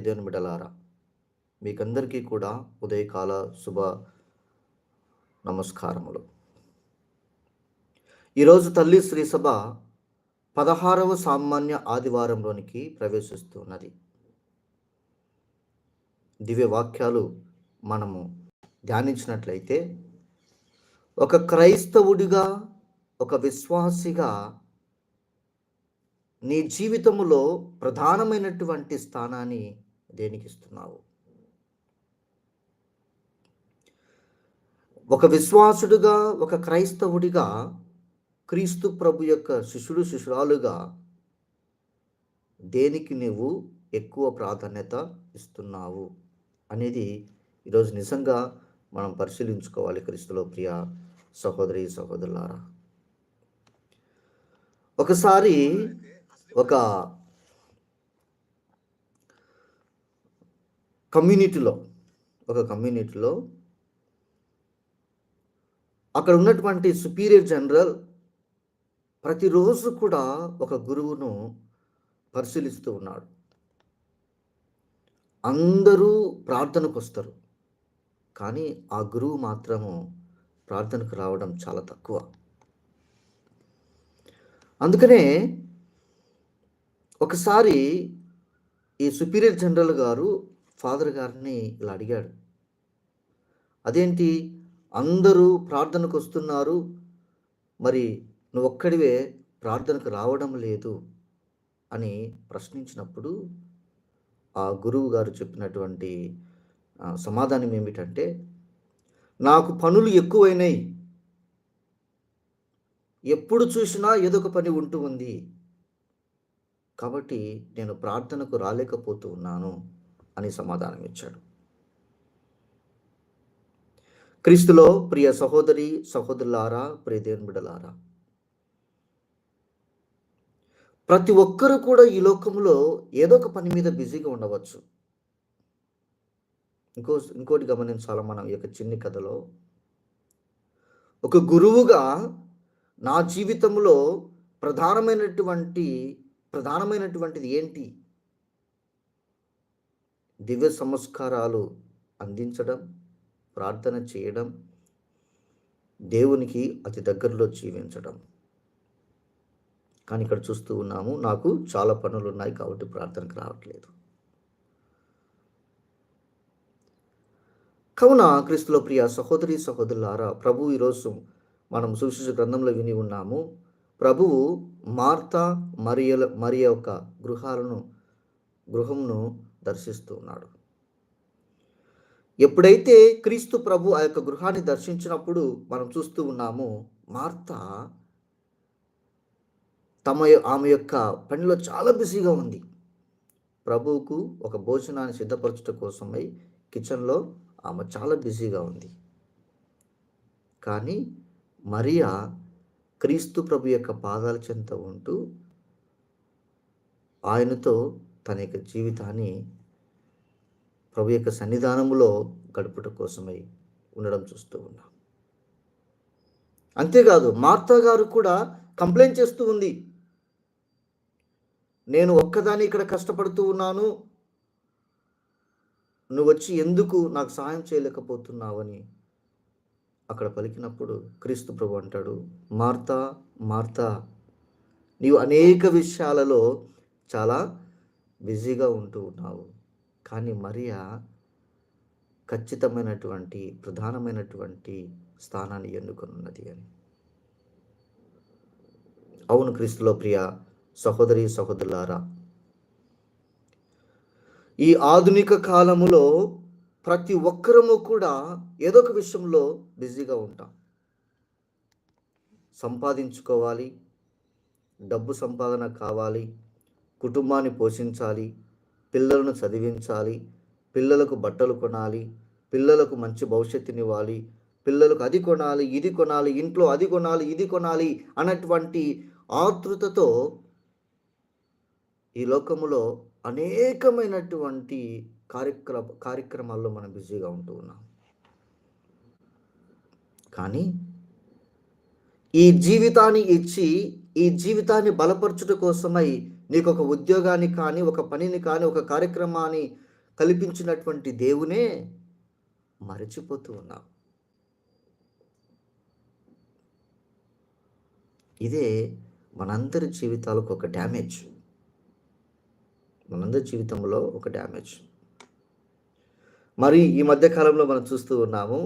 దేవుని బిడలారా మీకందరికీ కూడా ఉదయకాల శుభ నమస్కారములు. ఈరోజు తల్లి శ్రీ సభ పదహారవ సామాన్య ఆదివారంలోనికి ప్రవేశిస్తున్నది. దివ్య వాక్యాలు మనము ధ్యానించినట్లయితే ఒక క్రైస్తవుడిగా ఒక విశ్వాసిగా నీ జీవితంలో ప్రధానమైనటువంటి స్థానాన్ని దేనికి ఇస్తున్నావు ఒక విశ్వాసుడుగా ఒక క్రైస్తవుడిగా క్రీస్తు ప్రభు యొక్క శిష్యుడు శిష్యురాలుగా దేనికి నువ్వు ఎక్కువ ప్రాధాన్యత ఇస్తున్నావు అనేది ఈరోజు నిజంగా మనం పరిశీలించుకోవాలి క్రీస్తులో ప్రియ సహోదరి సహోదరులారా. ఒకసారి ఒక కమ్యూనిటీలో ఒక కమ్యూనిటీలో అక్కడ ఉన్నటువంటి సుపీరియర్ జనరల్ ప్రతిరోజు కూడా ఒక గురువును పరిశీలిస్తూ ఉన్నాడు. అందరూ ప్రార్థనకు వస్తారు. కానీ ఆ గురువు మాత్రము ప్రార్థనకు రావడం చాలా తక్కువ. అందుకనే ఒకసారి ఈ సుపీరియర్ జనరల్ గారు ఫాదర్ గారిని ఇలా అడిగాడు. అదేంటి? అందరూ ప్రార్థనకు వస్తున్నారు. మరి నువ్వు ఒక్కడివే ప్రార్థనకు రావడం లేదు అని ప్రశ్నించినప్పుడు ఆ గురువు గారు చెప్పినటువంటి సమాధానం ఏమిటంటే నాకు పనులు ఎక్కువైనాయి. ఎప్పుడు చూసినా ఏదో ఒక పని ఉంటూ ఉంది. కాబట్టి నేను ప్రార్థనకు రాలేకపోతూ ఉన్నాను. అని సమాధానం ఇచ్చాడు క్రీస్తులో ప్రియ సహోదరి సహోదరులారా ప్రియ బిడలారా ప్రతి ఒక్కరూ కూడా ఈ లోకంలో ఏదో ఒక పని మీద బిజీగా ఉండవచ్చు. ఇంకో ఇంకోటి గమనించాలి మనం ఈ యొక్క చిన్ని కథలో. ఒక గురువుగా నా జీవితంలో ప్రధానమైనటువంటి ప్రధానమైనటువంటిది ఏంటి? దివ్య సంస్కారాలు అందించడం ప్రార్థన చేయడం దేవునికి అతి దగ్గరలో జీవించడం. కానీ ఇక్కడ చూస్తూ ఉన్నాము నాకు చాలా పనులు ఉన్నాయి కాబట్టి ప్రార్థనకు రావట్లేదు. కావున క్రీస్తులో ప్రియ సహోదరి సహోదరులారా ప్రభు ఈరోజు మనం సువిశేష గ్రంథంలో విని ఉన్నాము. ప్రభువు మార్త మరియల మరియ యొక్క గృహాలను గృహంను దర్శిస్తూ ఉన్నాడు. ఎప్పుడైతే క్రీస్తు ప్రభు ఆ యొక్క గృహాన్ని దర్శించినప్పుడు మనం చూస్తూ ఉన్నాము మార్త తమ ఆమె యొక్క పనిలో చాలా బిజీగా ఉంది. ప్రభువుకు ఒక భోజనాన్ని సిద్ధపరచడం కోసమై కిచెన్లో ఆమె చాలా బిజీగా ఉంది. కానీ మరియా క్రీస్తు ప్రభు యొక్క పాదాల చెంత ఉంటూ ఆయనతో తన యొక్క జీవితాన్ని ప్రభు యొక్క సన్నిధానములో గడుపుట కోసమై ఉండడం చూస్తూ ఉన్నాం. అంతేకాదు మార్తా గారు కూడా కంప్లైంట్ చేస్తూ ఉంది. నేను ఒక్కదాన్ని ఇక్కడ కష్టపడుతూ ఉన్నాను. నువ్వు వచ్చి ఎందుకు నాకు సహాయం చేయలేకపోతున్నావని అక్కడ పలికినప్పుడు క్రీస్తు ప్రభు అంటాడు మార్తా మార్తా నీవు అనేక విషయాలలో చాలా బిజీగా ఉంటూ ఉన్నావు. కానీ మరియా ఖచ్చితమైనటువంటి ప్రధానమైనటువంటి స్థానాన్ని ఎన్నుకున్నది అని. అవును క్రీస్తులో ప్రియ సహోదరి సహోదరులారా ఈ ఆధునిక కాలములో ప్రతి ఒక్కరము కూడా ఏదో ఒక విషయంలో బిజీగా ఉంటాం. సంపాదించుకోవాలి డబ్బు సంపాదన కావాలి కుటుంబాన్ని పోషించాలి పిల్లలను చదివించాలి పిల్లలకు బట్టలు కొనాలి పిల్లలకు మంచి భవిష్యత్తునివ్వాలి పిల్లలకు అది కొనాలి ఇది కొనాలి ఇంట్లో అది కొనాలి ఇది కొనాలి అన్నటువంటి ఆతృతతో ఈ లోకములో అనేకమైనటువంటి కార్యక్రమ కార్యక్రమాల్లో మనం బిజీగా ఉంటూ ఉన్నాం. కానీ ఈ జీవితాన్ని ఇచ్చి ఈ జీవితాన్ని బలపరచుట కోసమై నీకు ఒక ఉద్యోగాన్ని కానీ ఒక పనిని కానీ ఒక కార్యక్రమాన్ని కల్పించినటువంటి దేవునే మరచిపోతూ ఉన్నాం ఇదే మనందరి జీవితాలకు ఒక డ్యామేజ్. మనందరి జీవితంలో ఒక డ్యామేజ్. మరి ఈ మధ్యకాలంలో మనం చూస్తూ ఉన్నాము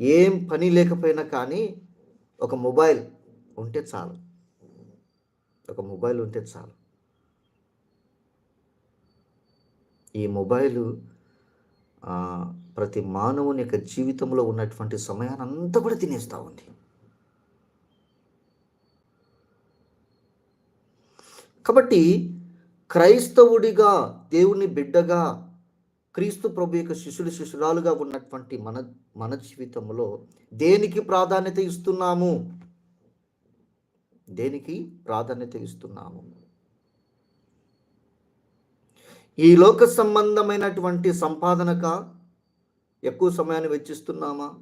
ఏం పని లేకపోయినా కానీ ఒక మొబైల్ ఉంటే చాలు. ఒక మొబైల్ ఉంటే చాలు. ఈ మొబైలు ప్రతి మానవుని యొక్క జీవితంలో ఉన్నటువంటి సమయాన్ని అంతా కూడా తినేస్తూ ఉంది. కాబట్టి క్రైస్తవుడిగా దేవుని బిడ్డగా క్రీస్తు ప్రభు యొక్క శిష్యుడు శిష్యురాలుగా ఉన్నటువంటి మన మన జీవితంలో దేనికి ప్రాధాన్యత ఇస్తున్నాము? దేనికి ప్రాధాన్యత ఇస్తున్నాము? ఈ లోక సంబంధమైనటువంటి సంపాదనక ఎక్కువ సమయాన్ని వెచ్చిస్తున్నామా?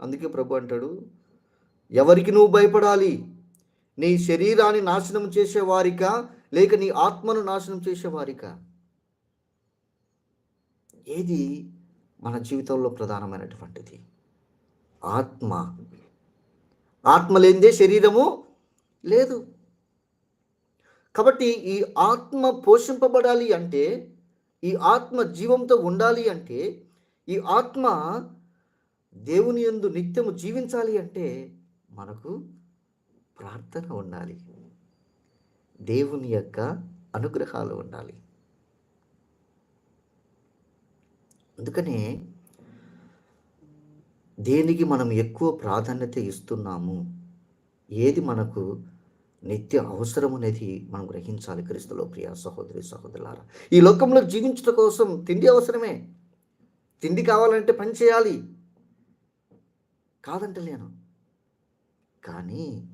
అందుకే ప్రభు అంటాడు ఎవరికి నువ్వు భయపడాలి? నీ శరీరాన్ని నాశనం చేసేవారికా? లేక నీ ఆత్మను నాశనం చేసేవారికా? ఏది మన జీవితంలో ప్రధానమైనటువంటిది? ఆత్మ. ఆత్మ లేనిదే శరీరము లేదు. కాబట్టి ఈ ఆత్మ పోషింపబడాలి అంటే ఈ ఆత్మ జీవంతో ఉండాలి అంటే ఈ ఆత్మ దేవుని యందు నిత్యము జీవించాలి అంటే మనకు ప్రార్థన ఉండాలి. దేవుని యొక్క అనుగ్రహాలు ఉండాలి. అందుకనే దేనికి మనం ఎక్కువ ప్రాధాన్యత ఇస్తున్నాము? ఏది మనకు నిత్య అవసరం అనేది మనం గ్రహించాలి క్రీస్తులో ప్రియ సహోదరి సహోదరులారా. ఈ లోకంలో జీవించడం కోసం తిండి అవసరమే. తిండి కావాలంటే పని చేయాలి. కాదంటలేను కానీ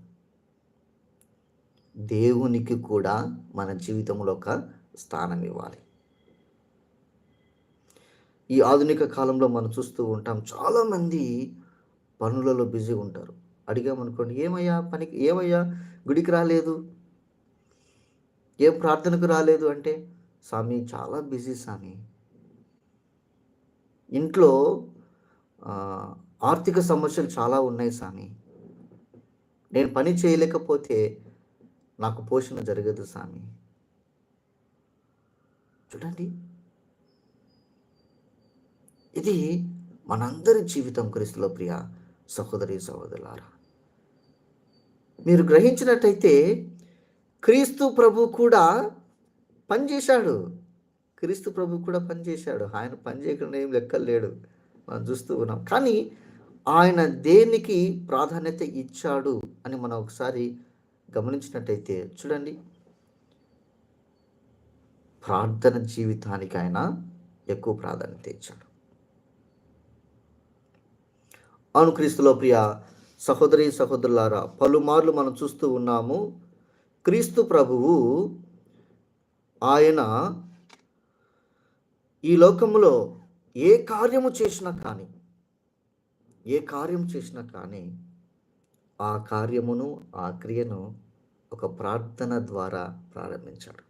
దేవునికి కూడా మన జీవితంలో ఒక స్థానం ఇవ్వాలి. ఈ ఆధునిక కాలంలో మనం చూస్తూ ఉంటాం చాలామంది పనులలో బిజీ ఉంటారు. అడిగామనుకోండి ఏమయ్యా పనికి ఏమయ్యా గుడికి రాలేదు. ఏం ప్రార్థనకు రాలేదు అంటే స్వామి చాలా బిజీ స్వామి. ఇంట్లో ఆర్థిక సమస్యలు చాలా ఉన్నాయి స్వామి. నేను పని చేయలేకపోతే నాకు పోషణ జరగదు స్వామి. చూడండి. ఇది మనందరి జీవితం క్రీస్తులో ప్రియ సహోదరి సహోదరులారా. మీరు గ్రహించినట్టయితే క్రీస్తు ప్రభు కూడా పనిచేశాడు. క్రీస్తు ప్రభు కూడా పనిచేశాడు. ఆయన పనిచేయకుండా ఏం లెక్కలు లేడు మనం చూస్తూ ఉన్నాం. కానీ ఆయన దేనికి ప్రాధాన్యత ఇచ్చాడు అని మనం ఒకసారి గమనించినట్టయితే చూడండి. ప్రార్థన జీవితానికి ఆయన ఎక్కువ ప్రాధాన్యత ఇచ్చాడు. అవును క్రీస్తులో ప్రియ సహోదరి సహోదరులారా పలుమార్లు మనం చూస్తూ ఉన్నాము. క్రీస్తు ప్రభువు ఆయన ఈ లోకములో ఏ కార్యము చేసినా కానీ ఏ కార్యం చేసినా కానీ ఆ కార్యమును ఆ క్రియను ఒక ప్రార్థన ద్వారా ప్రారంభించాడు.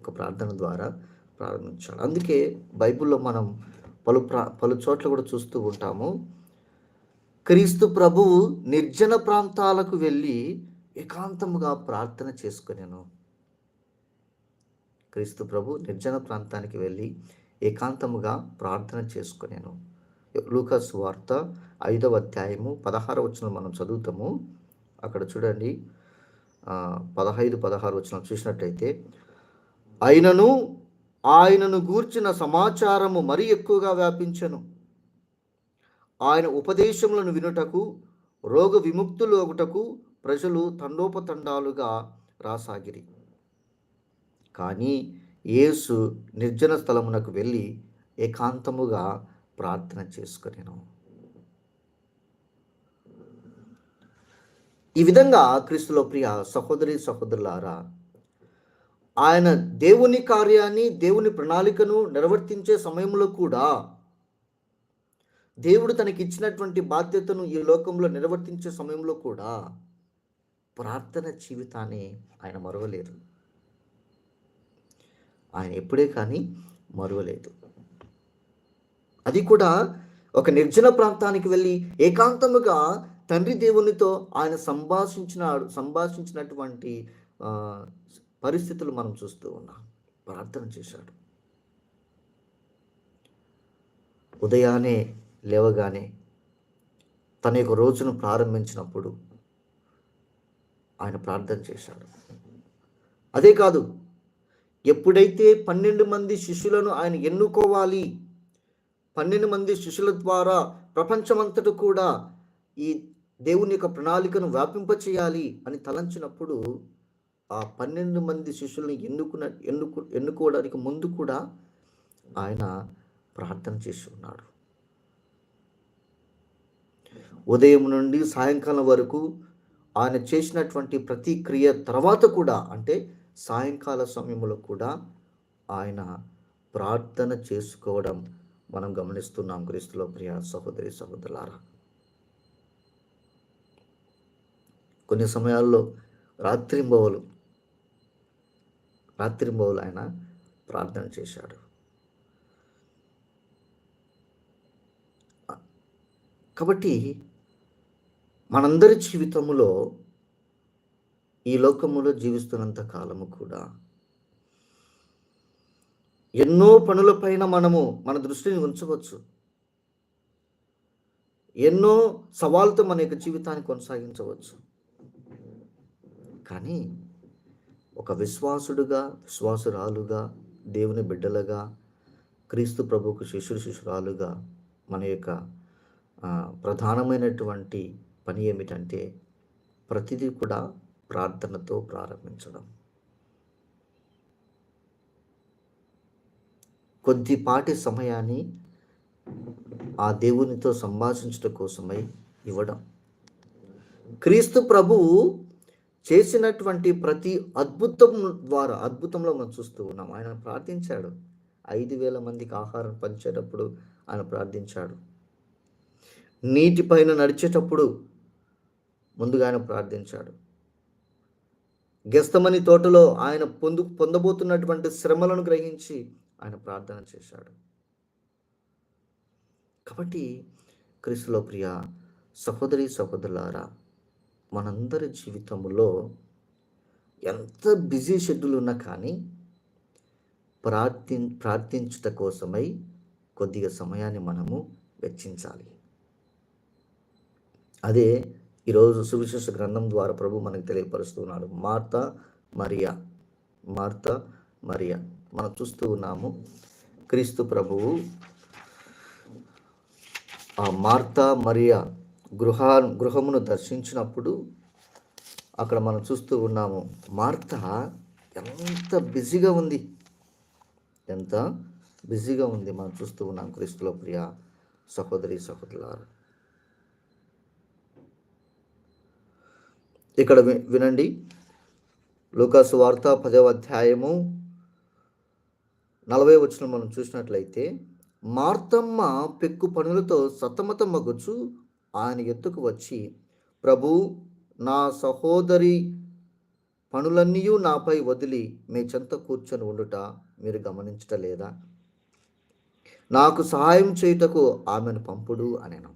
ఒక ప్రార్థన ద్వారా ప్రారంభించాడు. అందుకే బైబిల్లో మనం పలు ప్రా పలు చోట్ల కూడా చూస్తూ ఉంటాము. క్రీస్తు ప్రభువు నిర్జన ప్రాంతాలకు వెళ్ళి ఏకాంతముగా ప్రార్థన చేసుకునేను. క్రీస్తు ప్రభు నిర్జన ప్రాంతానికి వెళ్ళి ఏకాంతముగా ప్రార్థన చేసుకునేను. లూకస్ వార్త ఐదవ అధ్యాయము పదహారు వచ్చిన మనం చదువుతాము. అక్కడ చూడండి. పదహైదు పదహారు వచ్చిన చూసినట్టయితే అయినను ఆయనను గూర్చిన సమాచారము మరి ఎక్కువగా వ్యాపించను. ఆయన ఉపదేశములను వినుటకు రోగ విముక్తులోగుటకు ప్రజలు తండోపతండాలుగా రాసాగిరి. కానీ యేసు నిర్జన స్థలమునకు వెళ్ళి ఏకాంతముగా ప్రార్థన చేసుకునేను. ఈ విధంగా క్రీస్తులో ప్రియ సహోదరి సహోదరులారా ఆయన దేవుని కార్యాన్ని దేవుని ప్రణాళికను నిర్వర్తించే సమయంలో కూడా దేవుడు తనకి ఇచ్చినటువంటి బాధ్యతను ఈ లోకంలో నిర్వర్తించే సమయంలో కూడా ప్రార్థన జీవితాన్ని ఆయన మరవలేదు ఆయన ఎప్పుడే కానీ మరువలేదు. అది కూడా ఒక నిర్జన ప్రాంతానికి వెళ్ళి ఏకాంతముగా తండ్రి దేవునితో ఆయన సంభాషించిన సంభాషించినటువంటి పరిస్థితులు మనం చూస్తూ ఉన్నాం. ప్రార్థన చేశాడు. ఉదయాన్నే లేవగానే తన యొక్క రోజును ప్రారంభించినప్పుడు ఆయన ప్రార్థన చేశాడు. అదే కాదు ఎప్పుడైతే పన్నెండు మంది శిష్యులను ఆయన ఎన్నుకోవాలి పన్నెండు మంది శిష్యుల ద్వారా ప్రపంచమంతటా కూడా ఈ దేవుని యొక్క ప్రణాళికను వ్యాపింపచేయాలి అని తలంచినప్పుడు ఆ పన్నెండు మంది శిష్యుల్ని ఎన్నుకున్న ఎన్నుకు ఎన్నుకోవడానికి ముందు కూడా ఆయన ప్రార్థన చేసి ఉన్నాడు. ఉదయం నుండి సాయంకాలం వరకు ఆయన చేసినటువంటి ప్రతి క్రియ తర్వాత కూడా అంటే సాయంకాల సమయంలో కూడా ఆయన ప్రార్థన చేసుకోవడం మనం గమనిస్తున్నాం. క్రీస్తులో ప్రియ సహోదరి సహోదరులారా. కొన్ని సమయాల్లో రాత్రింబవలు రాత్రింబవలు ఆయన ప్రార్థన చేశాడు. కాబట్టి మనందరి జీవితంలో ఈ లోకములో జీవిస్తున్నంత కాలము కూడా. ఎన్నో పనులపైన మనము మన దృష్టిని ఉంచవచ్చు. ఎన్నో సవాళ్ళతో మన యొక్క జీవితాన్ని కొనసాగించవచ్చు. కానీ ఒక విశ్వాసుడుగా విశ్వాసురాలుగా దేవుని బిడ్డలుగా క్రీస్తు ప్రభుకు శిష్యుడు శిష్యురాలుగా మన యొక్క ప్రధానమైనటువంటి పని ఏమిటంటే ప్రతిదీ కూడా ప్రార్థనతో ప్రారంభించడం. కొద్దిపాటి సమయాన్ని ఆ దేవునితో సంభాషించడం కోసమై ఇవ్వడం. క్రీస్తు ప్రభువు చేసినటువంటి ప్రతి అద్భుతం ద్వారా అద్భుతంలో మనం చూస్తూ ఉన్నాం. ఆయన ప్రార్థించాడు. ఐదు వేల మందికి ఆహారం పంచేటప్పుడు ఆయన ప్రార్థించాడు. నీటిపైన నడిచేటప్పుడు ముందుగా ఆయన ప్రార్థించాడు. గెస్తమని తోటలో ఆయన పొందు పొందబోతున్నటువంటి శ్రమలను గ్రహించి ఆయన ప్రార్థన చేశాడు. కాబట్టి క్రీస్తులో ప్రియ సహోదరి సహోదరులారా మనందరి జీవితంలో ఎంత బిజీ షెడ్యూల్ ఉన్నా కానీ ప్రార్థి ప్రార్థించుట కోసమై కొద్దిగా సమయాన్ని మనము వెచ్చించాలి. అదే ఈరోజు సువిశేష గ్రంథం ద్వారా ప్రభు మనకు తెలియపరుస్తున్నాడు. Martha Maria. Martha Maria. మనం చూస్తూ ఉన్నాము. క్రీస్తు ప్రభువు ఆ మార్త మరియా గృహ గృహమును దర్శించినప్పుడు అక్కడ మనం చూస్తూ ఉన్నాము. మార్త ఎంత బిజీగా ఉంది. ఎంత బిజీగా ఉంది మనం చూస్తూ ఉన్నాం. క్రీస్తులో ప్రియ సహోదరి సహోదరులారు. ఇక్కడ వి- వినండి. లూకాసు వార్త పదవ అధ్యాయము నలభై వచ్చిన మనం చూసినట్లయితే మార్తమ్మ పెక్కు పనులతో సతమతమగుచు ఆయన ఎత్తుకు వచ్చి ప్రభు నా సహోదరి పనులన్నీ నాపై వదిలి మీ చెంత కూర్చొని ఉండుట మీరు గమనించటలేదా నాకు సహాయం చేయుటకు ఆమెను పంపుడు అనేను.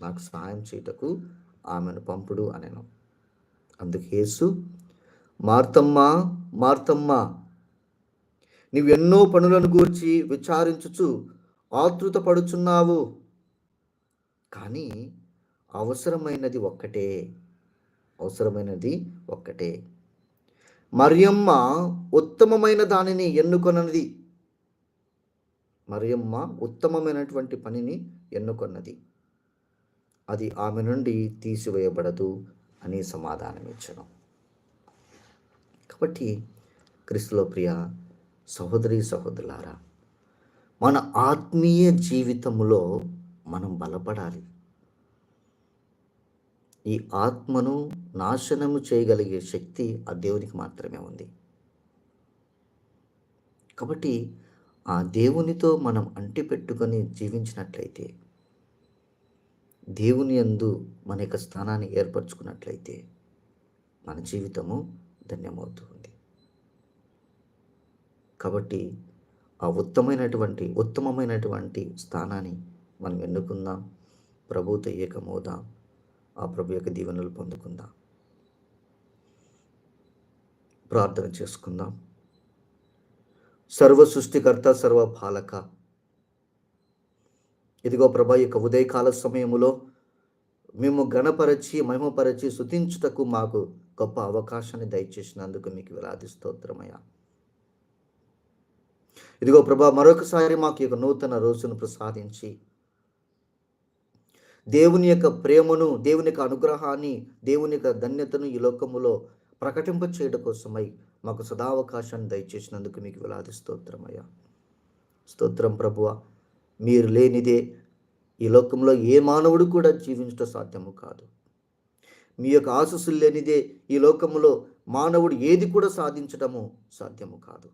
నాకు సహాయం చేయుటకు ఆమెను పంపుడు అనెను. అందుకేసు మార్తమ్మ మార్తమ్మ నీవెన్నో పనులను గూర్చి విచారించుచు ఆతృత పడుచున్నావు కానీ అవసరమైనది ఒక్కటే అవసరమైనది ఒక్కటే. మరియమ్మ ఉత్తమమైన దానిని ఎన్నుకొన్నది. మరియమ్మ ఉత్తమమైనటువంటి పనిని ఎన్నుకొన్నది. అది ఆమె నుండి తీసివేయబడదు అని సమాధానం ఇచ్చడం కాబట్టి క్రీస్తులో ప్రియ సహోదరి సహోదరులారా మన ఆత్మీయ జీవితంలో మనం బలపడాలి. ఈ ఆత్మను నాశనము చేయగలిగే శక్తి ఆ దేవునికి మాత్రమే ఉంది. కాబట్టి ఆ దేవునితో మనం అంటిపెట్టుకొని జీవించినట్లయితే దేవుని యందు మన యొక్క స్థానాన్ని ఏర్పరచుకున్నట్లయితే మన జీవితము ధన్యమవుతుంది కాబట్టి ఆ ఉత్తమైనటువంటి ఉత్తమమైనటువంటి స్థానాన్ని మనం ఎన్నుకుందాం. ప్రభుతో ఏకమవుదాం ఆ ప్రభు యొక్క దీవెనలు పొందుకుందాం. ప్రార్థన చేసుకుందాం. సర్వ సృష్టికర్త సర్వ పాలక ఇదిగో ప్రభా యొక్క ఉదయకాల సమయములో మేము గణపరచి మహిమపరచి శుతించుటకు మాకు గొప్ప అవకాశాన్ని దయచేసినందుకు మీకు వేలాది స్తోత్రమయ్యా. ఇదిగో ప్రభా మరొకసారి మాకు యొక్క నూతన రోజును ప్రసాదించి దేవుని యొక్క ప్రేమను దేవుని యొక్క అనుగ్రహాన్ని దేవుని యొక్క ధన్యతను ఈ లోకములో ప్రకటింప చేయడం కోసమై మాకు సదావకాశాన్ని దయచేసినందుకు మీకు వేలాది స్తోత్రమయ్యా. స్తోత్రం ప్రభువ. మీరు లేనిదే ఈ లోకంలో ఏ మానవుడు కూడా జీవించడం సాధ్యము కాదు. మీ యొక్క ఆశస్సులు లేనిదే ఈ లోకంలో మానవుడు ఏది కూడా సాధించడము సాధ్యము కాదు.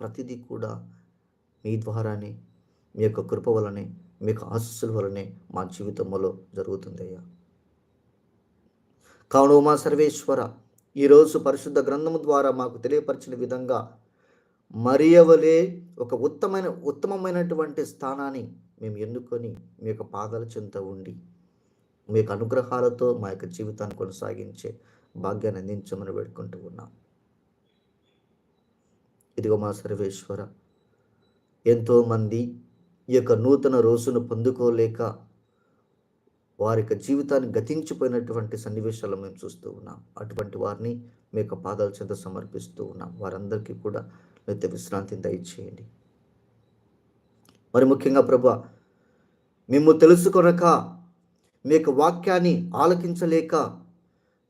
ప్రతిదీ కూడా మీ ద్వారానే మీ యొక్క కృప వలనే మీ యొక్క ఆశస్సుల వలనే మా జీవితంలో జరుగుతుందయ్యా. కావున మా సర్వేశ్వర ఈరోజు పరిశుద్ధ గ్రంథము ద్వారా మాకు తెలియపరిచిన విధంగా మరియవలే ఒక ఉత్తమైన ఉత్తమమైనటువంటి స్థానాన్ని మేము ఎన్నుకొని మీ యొక్క పాదాల చెంత ఉండి మీ యొక్క అనుగ్రహాలతో మా యొక్క జీవితాన్ని కొనసాగించే భాగ్యాన్ని అందించమని పెట్టుకుంటూ ఉన్నాం. ఇదిగో మా సర్వేశ్వర ఎంతోమంది ఈ యొక్క నూతన రోజును పొందుకోలేక వారి యొక్క జీవితాన్ని గతించిపోయినటువంటి సన్నివేశాలు మేము చూస్తూ ఉన్నాం. అటువంటి వారిని మీ యొక్క పాదాల చెంత సమర్పిస్తూ ఉన్నాం. వారందరికీ కూడా పెద్ద విశ్రాంతిని దయచేయండి. మరి ముఖ్యంగా ప్రభు మేము తెలుసుకొనక మీ యొక్క వాక్యాన్ని ఆలకించలేక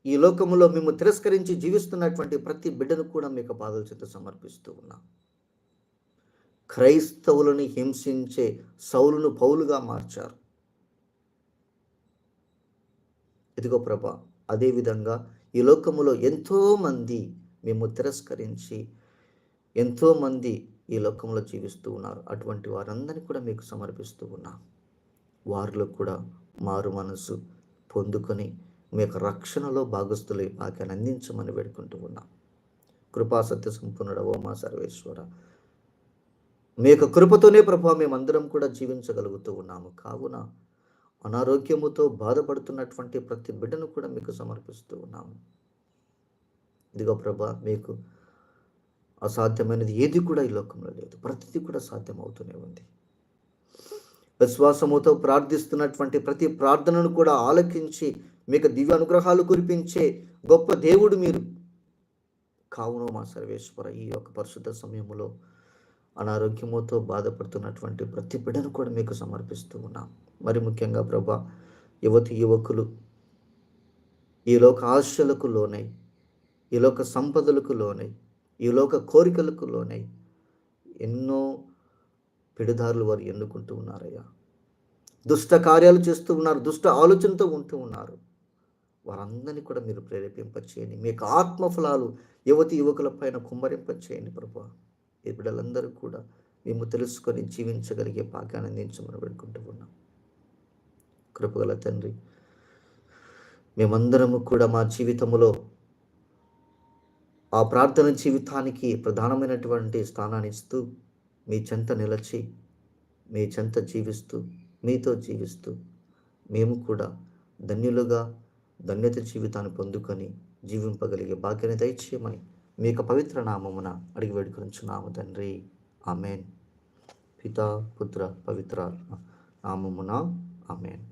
ఈ లోకంలో మేము తిరస్కరించి జీవిస్తున్నటువంటి ప్రతి బిడ్డను కూడా మీకు పాదాల చేత సమర్పిస్తూ ఉన్నాం. క్రైస్తవులను హింసించే సౌలును పౌలుగా మార్చారు. ఇదిగో ప్రభ అదేవిధంగా ఈ లోకములో ఎంతోమంది మేము తిరస్కరించి ఎంతోమంది ఈ లోకంలో జీవిస్తూ ఉన్నారు. అటువంటి వారందరినీ కూడా మీకు సమర్పిస్తూ ఉన్నాం. వారిలో కూడా మారు మనసు పొందుకొని మీ యొక్క రక్షణలో భాగస్థులై భాగ్యాన్ని అందించమని వేడుకుంటూ ఉన్నాం. కృపా సత్య సంపూర్ణుడ ఓమా సర్వేశ్వర. మీ యొక్క కృపతోనే ప్రభా మేమందరం కూడా జీవించగలుగుతూ ఉన్నాము. కావున అనారోగ్యముతో బాధపడుతున్నటువంటి ప్రతి బిడ్డను కూడా మీకు సమర్పిస్తూ ఉన్నాము. ఇదిగో ప్రభా మీకు అసాధ్యమైనది ఏది కూడా ఈ లోకంలో లేదు. ప్రతిదీ కూడా సాధ్యమవుతూనే ఉంది. విశ్వాసముతో ప్రార్థిస్తున్నటువంటి ప్రతి ప్రార్థనను కూడా ఆలకించి మీకు దివ్య అనుగ్రహాలు కురిపించే గొప్ప దేవుడు మీరు. కావున మా సర్వేశ్వర ఈ యొక్క పరిశుద్ధ సమయంలో అనారోగ్యముతో బాధపడుతున్నటువంటి ప్రతి బిడ్డను కూడా మీకు సమర్పిస్తూ ఉన్నాం. మరి ముఖ్యంగా ప్రభా యువతి యువకులు ఈ లోక ఆశలకు లోనై ఈ లోక సంపదలకు లోనై ఈ లోక కోరికలకు లోనై ఎన్నో పిడిదారులు వారు ఎన్నుకుంటూ ఉన్నారయ్యా. దుష్ట కార్యాలు చేస్తూ ఉన్నారు దుష్ట ఆలోచనతో ఉంటూ ఉన్నారు. వారందరినీ కూడా మీరు ప్రేరేపింపచేయండి. మీకు ఆత్మఫలాలు యువతి యువకుల పైన కుమ్మరింపచేయండి ప్రభా. ఈ బిడ్డలందరూ కూడా మేము తెలుసుకొని జీవించగలిగే భాగ్యాన్ని అందించమని పెడుకుంటూ ఉన్నాం. కృపగల తండ్రి మేమందరము కూడా మా జీవితంలో ఆ ప్రార్థన జీవితానికి ప్రధానమైనటువంటి స్థానాన్ని ఇస్తూ మీ చెంత నిలచి మీ చెంత జీవిస్తూ మీతో జీవిస్తూ మేము కూడా ధన్యులుగా ధన్యత జీవితాన్ని పొందుకొని జీవింపగలిగే భాగ్యాన్ని దయచేయమని మీ యొక్క పవిత్ర నామమున అడిగి వేడుకొంచున్నాము తండ్రి. ఆమెన్. పితా పుత్ర పవిత్ర నామమున ఆమెన్.